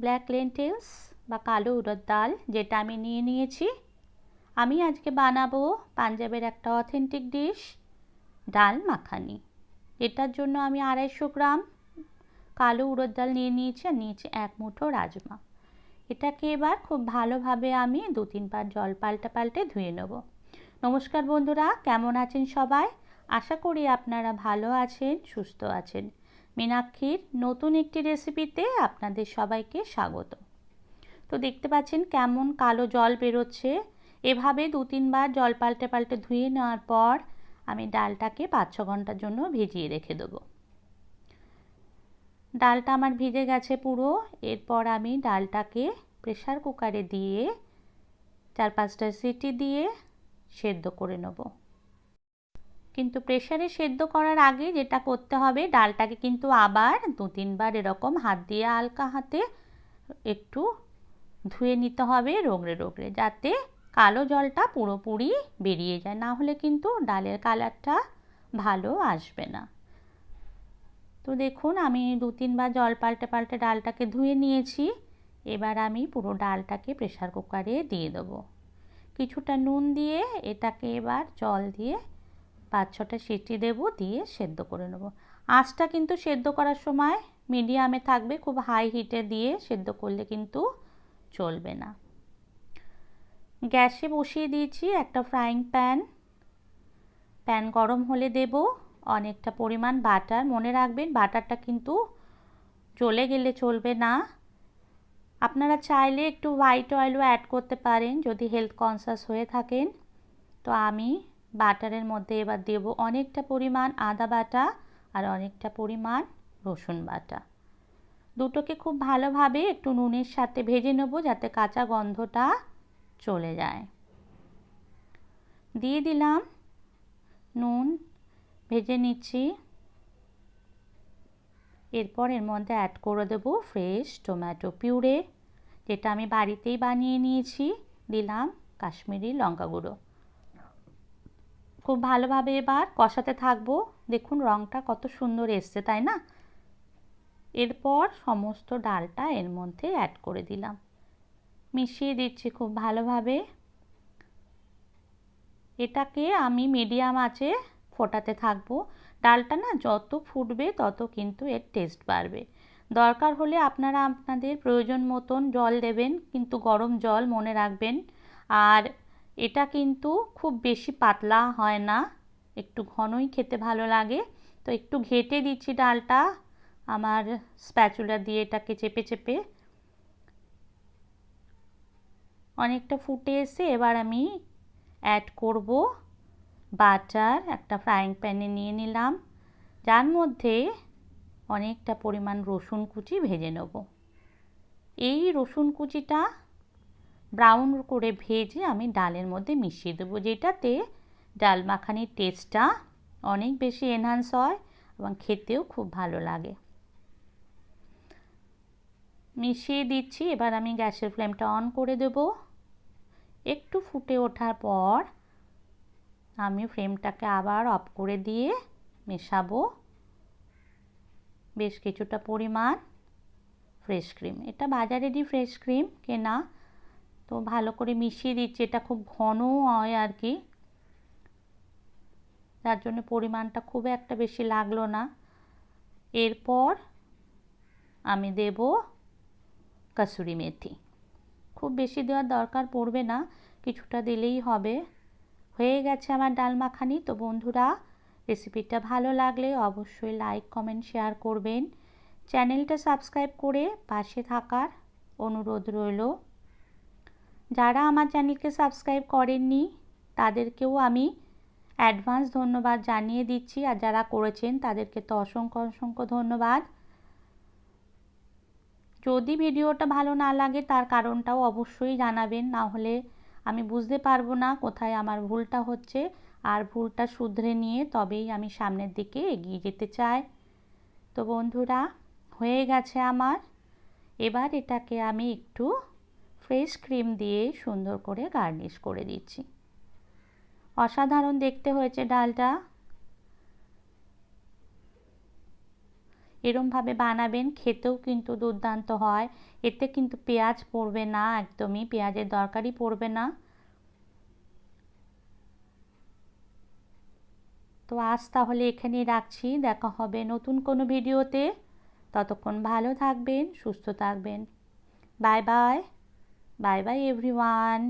Black লেন্টেলস বা কালো উড়দ ডাল যেটা আমি নিয়ে নিয়েছি। আমি আজকে বানাবো পাঞ্জাবের একটা অথেন্টিক ডিশ, ডাল মাখানি। এটার জন্য আমি আড়াইশো গ্রাম কালো উড়দ ডাল নিয়ে নিয়েছি আর নিয়েছি এক মুঠো রাজমা। এটাকে এবার খুব ভালোভাবে আমি দু তিনবার জল পাল্টা পাল্টে ধুয়ে নেব। নমস্কার বন্ধুরা, কেমন আছেন সবাই? আশা করি আপনারা ভালো আছেন, সুস্থ আছেন। মীনাক্ষীর নতুন একটি রেসিপিতে আপনাদের সবাইকে স্বাগত। তো দেখতে পাচ্ছেন কেমন কালো জল বেরোচ্ছে। এভাবে দু তিনবার জল পাল্টে পাল্টে ধুয়ে নেওয়ার পর আমি ডালটাকে পাঁচ ছ ঘণ্টার জন্য ভিজিয়ে রেখে দেবো। ডালটা আমার ভিজে গেছে পুরো। এরপর আমি ডালটাকে প্রেশার কুকারে দিয়ে চার পাঁচটা সিটি দিয়ে সেদ্ধ করে নেব। কিন্তু প্রেশারে সেদ্ধ করার আগে যেটা করতে হবে, ডালটাকে কিন্তু আবার দু তিনবার এরকম হাত দিয়ে হালকা হাতে একটু ধুয়ে নিতে হবে রোগড়ে রোগড়ে, যাতে কালো জলটা পুরোপুরি বেরিয়ে যায়। না হলে কিন্তু ডালের কালারটা ভালো আসবে না। তো দেখুন, আমি দু তিনবার জল পাল্টে পাল্টে ডালটাকে ধুয়ে নিয়েছি। এবার আমি পুরো ডালটাকে প্রেশার কুকারে দিয়ে দেবো। কিছুটা নুন দিয়ে এটাকে এবার জল দিয়ে পাঁচ ছটা সিটি দেবো, দিয়ে সেদ্ধ করে নেব। আঁচটা কিন্তু সেদ্ধ করার সময় মিডিয়ামে থাকবে, খুব হাই হিটে দিয়ে সেদ্ধ করলে কিন্তু চলবে না। গ্যাসে বসিয়ে দিয়েছি একটা ফ্রাইং প্যান প্যান গরম হলে দেব, অনেকটা পরিমাণ বাটার। মনে রাখবেন, বাটারটা কিন্তু জ্বলে গেলে চলবে না। আপনারা চাইলে একটু হোয়াইট অয়েলও অ্যাড করতে পারেন, যদি হেলথ কনসাস হয়ে থাকেন। তো আমি বাটারের মধ্যে এবার দেব অনেকটা পরিমাণ আদা বাটা আর অনেকটা পরিমাণ রসুন বাটা। দুটোকে খুব ভালোভাবে একটু নুনের সাথে ভেজে নেব যাতে কাঁচা গন্ধটা চলে যায়। দিয়ে দিলাম নুন, ভেজে নিচ্ছি। এরপর এর মধ্যে অ্যাড করে দেবো ফ্রেশ টমেটো পিউরে যেটা আমি বাড়িতেই বানিয়ে নিয়েছি। দিলাম কাশ্মীরি লঙ্কা গুঁড়ো। খুব ভালোভাবে এবার কষাতে থাকব। দেখুন রঙটা কত সুন্দর এসছে, তাই না? এরপর সমস্ত ডালটা এর মধ্যে অ্যাড করে দিলাম। মিশিয়ে দিচ্ছি খুব ভালোভাবে। এটাকে আমি মিডিয়াম আছে ফোটাতে থাকব। ডালটা না যত ফুটবে তত কিন্তু এর টেস্ট বাড়বে। দরকার হলে আপনারা আপনাদের প্রয়োজন মতন জল দেবেন, কিন্তু গরম জল মনে রাখবেন। আর এটা কিন্তু খুব বেশি পাতলা হয় না, একটু ঘনই খেতে ভালো লাগে। তো একটু ঘেটে দিচ্ছি ডালটা, আমার স্প্যাচুলা দিয়ে এটাকে চেপে চেপে। অনেকটা ফুটে এসে এবার আমি অ্যাড করব বাটার, একটা ফ্রাইং প্যানে নিয়ে নিলাম। যার মধ্যে অনেকটা পরিমাণ রসুন কুচি ভেজে নেব। এই রসুন কুচিটা ব্রাউন করে ভেজে আমি ডালের মধ্যে মিশিয়ে দেবো, যেটাতে ডাল মাখানির টেস্টটা অনেক বেশি এনহান্স হয় এবং খেতেও খুব ভালো লাগে। মিশিয়ে দিচ্ছি, এবার আমি গ্যাসের ফ্লেমটা অন করে দেব। একটু ফুটে ওঠার পর আমি ফ্লেমটাকে আবার অফ করে দিয়ে মেশাবো। বেশ কিছুটা পরিমাণ ফ্রেশ ক্রিম এটা বাজারেরই ফ্রেশ ক্রিম কেনা তো ভালো করে মিশিয়ে দিচ্ছি, এটা খুব ঘন হয় আর কি। যার জন্য পরিমাণটা খুব একটা বেশি লাগল না। এরপর আমি দেব কাসুরি মেথি। খুব বেশি দেওয়ার দরকার পড়বে না, কিছুটা দিলেই হবে। হয়ে গেছে আমার ডাল মাখানি। তো বন্ধুরা, রেসিপিটা ভালো লাগলে অবশ্যই লাইক, কমেন্ট, শেয়ার করবেন। চ্যানেলটা সাবস্ক্রাইব করে পাশে থাকার অনুরোধ রইল। যারা আমার চ্যানেলকে সাবস্ক্রাইব করেননি, তাদেরকেও আমি অ্যাডভান্স ধন্যবাদ জানিয়ে দিচ্ছি। আর যারা করেছেন, তাদেরকে তো অসংখ্য অসংখ্য ধন্যবাদ। যদি ভিডিওটা ভালো না লাগে, তার কারণটাও অবশ্যই জানাবেন। না হলে আমি বুঝতে পারব না কোথায় আমার ভুলটা হচ্ছে। আর ভুলটা শুধরে নিয়ে তবেই আমি সামনের দিকে এগিয়ে যেতে চাই। তো বন্ধুরা, হয়ে গেছে আমার। এবার এটাকে আমি একটু ফ্রেশ ক্রিম দিয়ে সুন্দর করে গার্নিশ করে দিচ্ছি। অসাধারণ দেখতে হয়েছে ডালটা। এরমভাবে বানাবেন, খেতেও কিন্তু দুর্দান্ত হয়। এতে কিন্তু পেঁয়াজ পড়বে না একদমই, পেঁয়াজের দরকারই পড়বে না। তো আজ তাহলে এখানেই রাখছি, দেখা হবে নতুন কোনো ভিডিওতে। ততক্ষণ ভালো থাকবেন, সুস্থ থাকবেন। Bye bye. Bye bye everyone